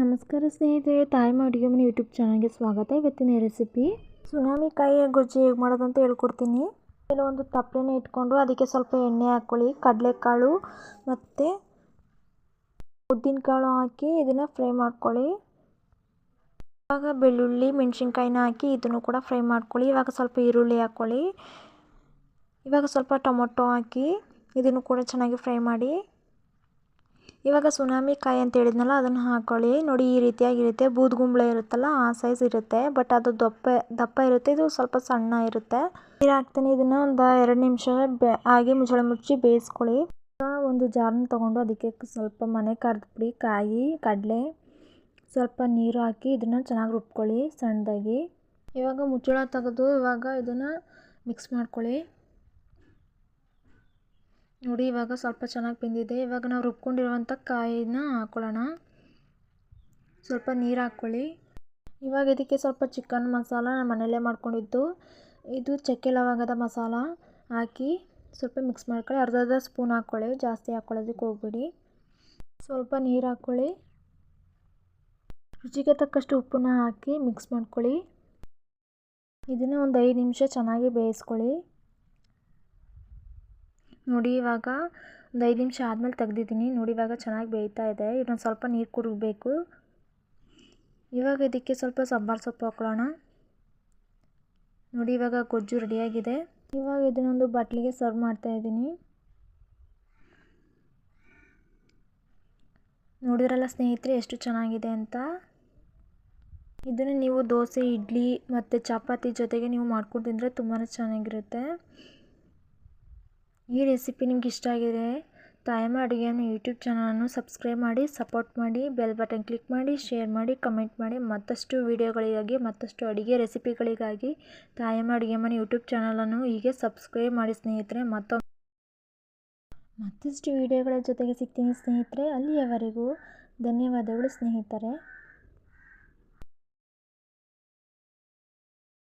ನಮಸ್ಕಾರ ಸ್ನೇಹಿತರೆ, ತಾಯಿ ಅಡುಗೆ ಮನೆ ಯೂಟ್ಯೂಬ್ ಚಾನಲ್ಗೆ ಸ್ವಾಗತ. ಇವತ್ತಿನ ರೆಸಿಪಿ. ಸುನಾಮಿ ಕಾಯಿ ಗೊಜ್ಜು ಹೇಗೆ ಮಾಡೋದಂತ ಹೇಳ್ಕೊಡ್ತೀನಿ. ಕೆಲವೊಂದು ತಪ್ಪಲೆನ ಇಟ್ಕೊಂಡು ಅದಕ್ಕೆ ಸ್ವಲ್ಪ ಎಣ್ಣೆ ಹಾಕ್ಕೊಳ್ಳಿ, ಕಡಲೆಕಾಳು ಮತ್ತು ಉದ್ದಿನಕಾಳು ಹಾಕಿ ಇದನ್ನು ಫ್ರೈ ಮಾಡ್ಕೊಳ್ಳಿ. ಇವಾಗ ಬೆಳ್ಳುಳ್ಳಿ, ಮೆಣಸಿನ್ಕಾಯಿನ ಹಾಕಿ ಇದನ್ನು ಕೂಡ ಫ್ರೈ ಮಾಡ್ಕೊಳ್ಳಿ. ಇವಾಗ ಸ್ವಲ್ಪ ಈರುಳ್ಳಿ ಹಾಕ್ಕೊಳ್ಳಿ. ಇವಾಗ ಸ್ವಲ್ಪ ಟೊಮೊಟೊ ಹಾಕಿ ಇದನ್ನು ಕೂಡ ಚೆನ್ನಾಗಿ ಫ್ರೈ ಮಾಡಿ. ಇವಾಗ ಸುನಾಮಿ ಕಾಯಿ ಅಂತ ಹೇಳಿದ್ನಲ್ಲ, ಅದನ್ನು ಹಾಕ್ಕೊಳ್ಳಿ ನೋಡಿ, ಈ ರೀತಿಯಾಗಿರುತ್ತೆ. ಬೂದ್ಗುಂಬಳ ಇರುತ್ತಲ್ಲ, ಆ ಸೈಜ್ ಇರುತ್ತೆ. ಬಟ್ ಅದು ದಪ್ಪ ದಪ್ಪ ಇರುತ್ತೆ. ಇದು ಸ್ವಲ್ಪ ಸಣ್ಣ ಇರುತ್ತೆ. ನೀರು ಹಾಕ್ತೀನಿ. ಇದನ್ನು ಒಂದು ಎರಡು ನಿಮಿಷ ಹಾಗೆ ಮುಚ್ಚಳ ಮುಚ್ಚಿ ಬೇಯಿಸ್ಕೊಳ್ಳಿ. ಒಂದು ಜಾರ್ನ ತೊಗೊಂಡು ಅದಕ್ಕೆ ಸ್ವಲ್ಪ ಮನೆ ಕರೆದ್ಬಿಡಿ ಕಾಯಿ, ಕಡಲೆ, ಸ್ವಲ್ಪ ನೀರು ಹಾಕಿ ಇದನ್ನು ಚೆನ್ನಾಗಿ ರುಬ್ಕೊಳ್ಳಿ ಸಣ್ಣದಾಗಿ. ಇವಾಗ ಮುಚ್ಚಳ ತೆಗೆದು ಇವಾಗ ಇದನ್ನು ಮಿಕ್ಸ್ ಮಾಡ್ಕೊಳ್ಳಿ. ನೋಡಿ, ಇವಾಗ ಸ್ವಲ್ಪ ಚೆನ್ನಾಗಿ ಬೆಂದಿದೆ. ಇವಾಗ ನಾವು ರುಬ್ಕೊಂಡಿರುವಂಥ ಕಾಯಿನ ಹಾಕ್ಕೊಳ್ಳೋಣ ಸ್ವಲ್ಪ ನೀರು ಹಾಕ್ಕೊಳ್ಳಿ ಇವಾಗ ಇದಕ್ಕೆ ಸ್ವಲ್ಪ ಚಿಕನ್ ಮಸಾಲ ನಾನು ಮನೆಯಲ್ಲೇ ಮಾಡ್ಕೊಂಡಿದ್ದು. ಇದು ಚಕ್ಕೆ ಲವಂಗದ ಮಸಾಲ. ಹಾಕಿ ಸ್ವಲ್ಪ ಮಿಕ್ಸ್ ಮಾಡ್ಕೊಳ್ಳಿ. ಅರ್ಧ ಅರ್ಧ ಸ್ಪೂನ್ ಹಾಕ್ಕೊಳ್ಳಿ ಜಾಸ್ತಿ ಹಾಕ್ಕೊಳ್ಳೋದಕ್ಕೆ ಹೋಗ್ಬಿಡಿ. ಸ್ವಲ್ಪ ನೀರು ಹಾಕ್ಕೊಳ್ಳಿ ರುಚಿಗೆ ತಕ್ಕಷ್ಟು ಉಪ್ಪನ್ನ ಹಾಕಿ ಮಿಕ್ಸ್ ಮಾಡ್ಕೊಳ್ಳಿ. ಇದನ್ನು ಒಂದು ಐದು ನಿಮಿಷ ಚೆನ್ನಾಗಿ ಬೇಯಿಸ್ಕೊಳ್ಳಿ. ನೋಡಿ ಇವಾಗ ಒಂದು ಐದು ನಿಮಿಷ ಆದಮೇಲೆ ತೆಗ್ದಿದ್ದೀನಿ. ನೋಡಿ ಇವಾಗ ಚೆನ್ನಾಗಿ ಬೇಯ್ತಾ ಇದೆ. ಇದನ್ನು ಸ್ವಲ್ಪ ನೀರು ಕುಡಿಬೇಕು. ಇವಾಗ ಇದಕ್ಕೆ ಸ್ವಲ್ಪ ಸಾಂಬಾರು ಸೊಪ್ಪು ಹಾಕ್ಕೊಳ್ಳೋಣ ನೋಡಿ ಇವಾಗ ಗೊಜ್ಜು ರೆಡಿಯಾಗಿದೆ. ಇವಾಗ ಇದನ್ನೊಂದು ಬಟ್ಲಿಗೆ ಸರ್ವ್ ಮಾಡ್ತಾ ಇದ್ದೀನಿ. ನೋಡಿದ್ರಲ್ಲ ಸ್ನೇಹಿತರೆ ಎಷ್ಟು ಚೆನ್ನಾಗಿದೆ ಅಂತ? ಇದನ್ನು ನೀವು ದೋಸೆ, ಇಡ್ಲಿ ಮತ್ತು ಚಪಾತಿ ಜೊತೆಗೆ ನೀವು ಮಾಡ್ಕೊಂಡು ತಿಂದರೆ ತುಂಬಾ ಚೆನ್ನಾಗಿರುತ್ತೆ. ಈ ರೆಸಿಪಿ ನಿಮ್ಗೆ ಇಷ್ಟ ಆಗಿದೆ ತಾಯಮ್ಮ ಅಡುಗೆಯನ್ನು ಯೂಟ್ಯೂಬ್ ಚಾನಲನ್ನು ಸಬ್ಸ್ಕ್ರೈಬ್ ಮಾಡಿ, ಸಪೋರ್ಟ್ ಮಾಡಿ, ಬೆಲ್ ಬಟನ್ ಕ್ಲಿಕ್ ಮಾಡಿ, ಶೇರ್ ಮಾಡಿ, ಕಮೆಂಟ್ ಮಾಡಿ. ಮತ್ತಷ್ಟು ವಿಡಿಯೋಗಳಿಗಾಗಿ, ಮತ್ತಷ್ಟು ಅಡುಗೆ ರೆಸಿಪಿಗಳಿಗಾಗಿ ತಾಯಮ್ಮ ಅಡುಗೆ ಮನೆ ಯೂಟ್ಯೂಬ್ ಚಾನಲನ್ನು ಹೀಗೆ ಸಬ್ಸ್ಕ್ರೈಬ್ ಮಾಡಿ ಸ್ನೇಹಿತರೆ. ಮತ್ತೊಮ್ಮೆ ಮತ್ತಷ್ಟು ವೀಡಿಯೋಗಳ ಜೊತೆಗೆ ಸಿಗ್ತೀನಿ ಸ್ನೇಹಿತರೆ. ಅಲ್ಲಿಯವರೆಗೂ ಧನ್ಯವಾದಗಳು ಸ್ನೇಹಿತರೆ.